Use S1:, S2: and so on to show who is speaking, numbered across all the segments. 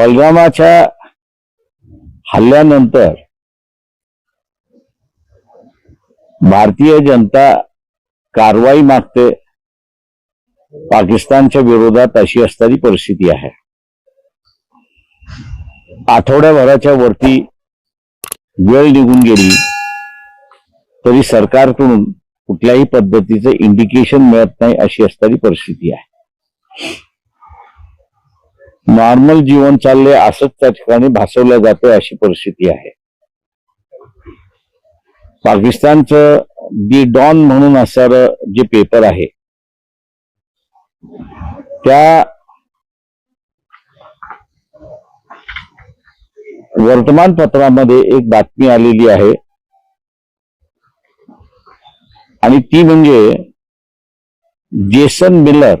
S1: पलगामाच्या हल्ल्यानंतर भारतीय जनता कारवाई मागते. पाकिस्तानच्या विरोधात अशी असणारी परिस्थिती आहे. आठवड्याभराच्या वरती वेळ निघून गेली तरी सरकारकडून कुठल्याही पद्धतीचं इंडिकेशन मिळत नाही अशी असणारी परिस्थिती आहे. नॉर्मल जीवन चालले असंच त्या ठिकाणी भासवलं जातंय अशी परिस्थिती आहे. पाकिस्तानचं दी डॉन म्हणून असणारं जे पेपर आहे त्या वर्तमानपत्रामध्ये एक बातमी आलेली आहे. आणि ती म्हणजे जेसन मिलर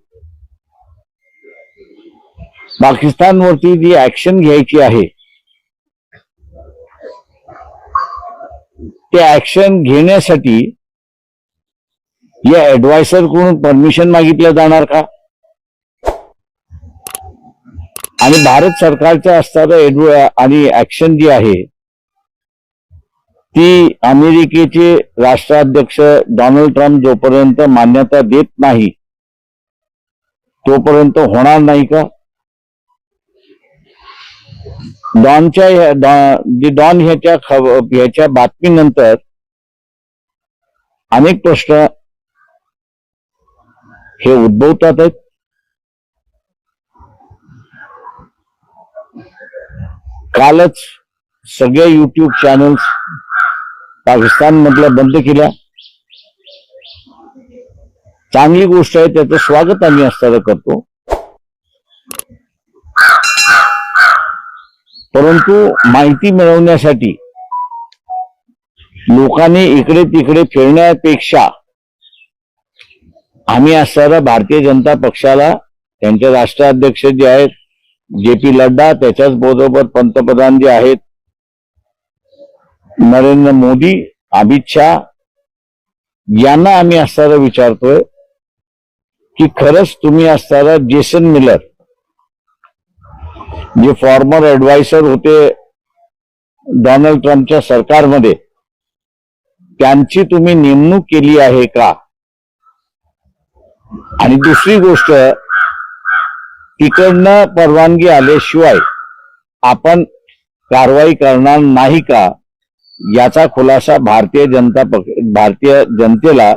S1: पाकिस्तानवरती जी ऍक्शन घ्यायची आहे ते ऍक्शन घेण्यासाठी या ऍडवायसरकडून परमिशन मागितलं जाणार का? आणि भारत सरकारच्या असणारं आणि ऍक्शन जी आहे ती अमेरिकेचे राष्ट्राध्यक्ष डोनाल्ड ट्रम्प जोपर्यंत मान्यता देत नाही तोपर्यंत होणार नाही का? डॉनच्या डॉ- डॉन ह्याच्या खब- ह्याच्या बातमीनंतर अनेक प्रश्न हे उद्भवतात कालच सगळ्या युट्यूब चॅनल्स पाकिस्तान मधल्या बंद केल्या. चांगली गोष्ट आहे त्याचं स्वागत आम्ही असताना करतो. परंतु माहिती मिळवण्यासाठी लोकांनी इकडे तिकडे फिरण्यापेक्षा आम्ही असणारा भारतीय जनता पक्षाला त्यांचे राष्ट्राध्यक्ष जे आहेत जे पी नड्डा त्याच्याच बरोबर पंतप्रधान जे आहेत नरेंद्र मोदी अमित शहा यांना आम्ही असताना विचारतोय की खरंच तुम्ही असताना जेसन मिलर जे फॉर्मर ऍडवायसर होते डोनाल्ड ट्रम्पच्या सरकारमध्ये त्यांची तुम्ही नेमणूक केली आहे का? आणि दुसरी गोष्ट तिकडनं परवानगी आल्याशिवाय आपण कारवाई करणार नाही का? याचा खुलासा भारतीय जनता पक्ष भारतीय जनतेला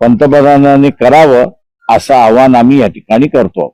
S1: पंतप्रधानांनी करावं असं आवाहन आम्ही या ठिकाणी करतो.